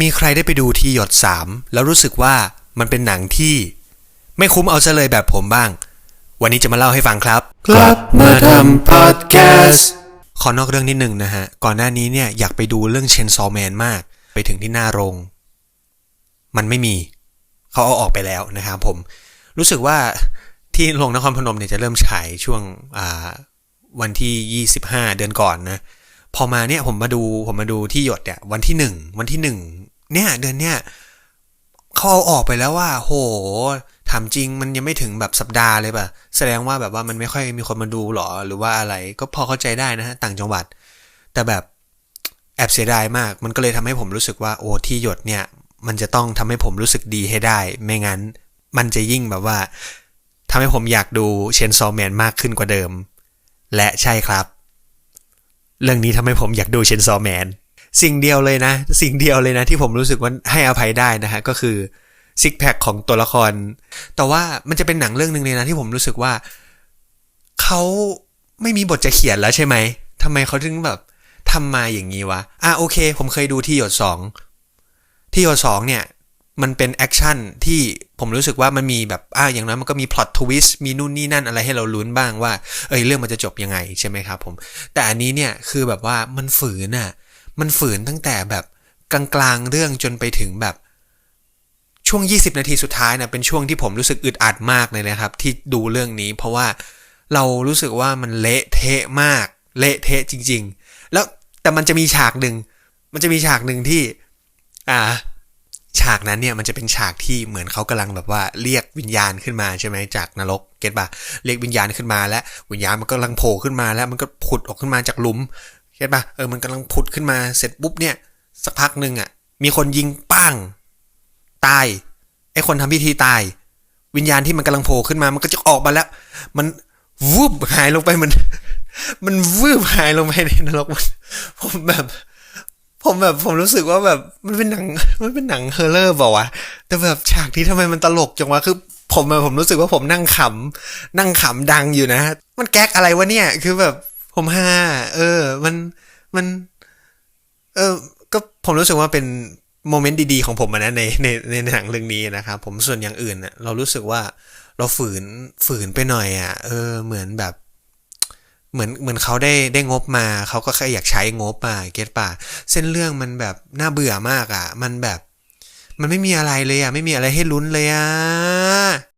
มีใครได้ไปดูทีหยดสามแล้วรู้สึกว่ามันเป็นหนังที่ ไม่คุ้มเอาซะเลยแบบผมบ้าง วันนี้จะมาเล่าให้ฟังครับ กลับมาทำพอดแคสต์ขอนอกเรื่องนิดหนึ่งนะฮะ ก่อนหน้านี้เนี่ยอยากไปดูเรื่องเชนซอแมนมาก ไปถึงที่หน้าโรง มันไม่มี เขาเอาออกไปแล้วนะครับผม รู้สึกว่าที่โรงนครพนมเนี่ยจะเริ่มฉายช่วงอ่าวันที่ 25 เดือนก่อนนะ พอมาเนี่ยผมมาดูผมมาดูที่หยดเนี่ยวันที่หนึ่งวันที่หนึ่งเนี่ยเดือนเนี่ยเขาเอาออกไปแล้วว่า โหถามจริงมันยังไม่ถึงแบบสัปดาห์เลยป่ะ แสดงว่าแบบว่ามันไม่ค่อยมีคนมาดูหรอ หรือว่าอะไร ก็พอเข้าใจได้นะฮะ ต่างจังหวัด แต่แบบแอบเสียดายมาก มันก็เลยทำให้ผมรู้สึกว่าโอ้ที่หยดเนี่ย มันจะต้องทำให้ผมรู้สึกดีให้ได้ ไม่งั้น มันจะยิ่งแบบว่าทำให้ผมอยากดูเชนซอแมนมากขึ้นกว่าเดิม และใช่ครับ เรื่องนี้ทำให้ผมอยากดูเชนซอแมนสิ่งเดียวเลยนะ สิ่งเดียวเลยนะ ที่ผมรู้สึกว่าให้อภัยได้นะฮะก็คือซิกแพคของตัวละคร แต่ว่ามันจะเป็นหนังเรื่องหนึ่งเลยนะที่ผมรู้สึกว่าเขาไม่มีบทจะเขียนแล้วใช่ไหมทำไมเขาถึงแบบทำมาอย่างนี้วะ อะโอเค ผมเคยดูที่หยดสอง ที่หยดสองเนี่ย มันเป็นแอคชั่นที่ผมรู้สึกว่ามันมีแบบอ่าอย่างน้อยมันก็มีพล็อตทวิสต์มีนู่นนี่นั่นอะไรให้เราลุ้นบ้างว่าเอ้ยเรื่องมันจะจบยังไงใช่ไหมครับผมแต่อันนี้เนี่ยคือแบบว่ามันฝืนอะมันฝืนตั้งแต่แบบกลางๆเรื่องจนไปถึงแบบช่วง 20 นาทีสุดท้ายนะเป็นช่วงที่ผมรู้สึกอึดอัดมากเลยนะครับ ที่ดูเรื่องนี้ เพราะว่าเรารู้สึกว่ามันเละเทะมาก เละเทะจริง ๆ แล้วแต่มันจะมีฉากหนึ่งมันจะมีฉากหนึ่งที่ อ่า ฉากนั้นเนี่ยมันจะเป็นฉากที่เหมือนเขากำลังแบบว่าเรียกวิญญาณขึ้นมาใช่ไหมจากนรกเก็ตปะเรียกวิญญาณขึ้นมาแล้ววิญญาณมันกำลังโผล่ขึ้นมาแล้วมันก็ผุดออกขึ้นมาจากหลุมเก็ตปะเออมันกำลังผุดขึ้นมาเสร็จปุ๊บเนี่ยสักพักหนึ่งอะมีคนยิงปังตายไอ้คนทำพิธีตาย วิญญาณที่มันกำลังโผล่ขึ้นมา มันก็จะออกมาแล้ว มันวูบหายลงไปมัน มันวืบหายลงไปในนรกมันผมแบบ ผมแบบผมรู้สึกว่าแบบมันเป็นหนังมันเป็นหนังเฮอร์เลอร์เปล่าวะแต่แบบฉากที่ทำไมมันตลกจังวะคือ ผมอะผมรู้สึกว่าผมนั่งขำนั่งขำดังอยู่นะ มันแก๊กอะไรวะเนี่ย คือแบบผมฮาเออ มันมัน เออ ก็ผมรู้สึกว่าเป็นโมเมนต์ดีๆของผมนะในในในหนังเรื่องนี้นะครับผมส่วนอย่างอื่นเน่ะเรารู้สึกว่าเราฝืนฝืนไปหน่อยอะ่ะ เออ เหมือนแบบ เหมือนเหมือนเขาได้ได้งบมาเขาก็แค่อยากใช้งบอะเก็ตป่ะเส้นเรื่องมันแบบน่าเบื่อมากอะ มันแบบ มันไม่มีอะไรเลยอะ ไม่มีอะไรให้ลุ้นเลยอะ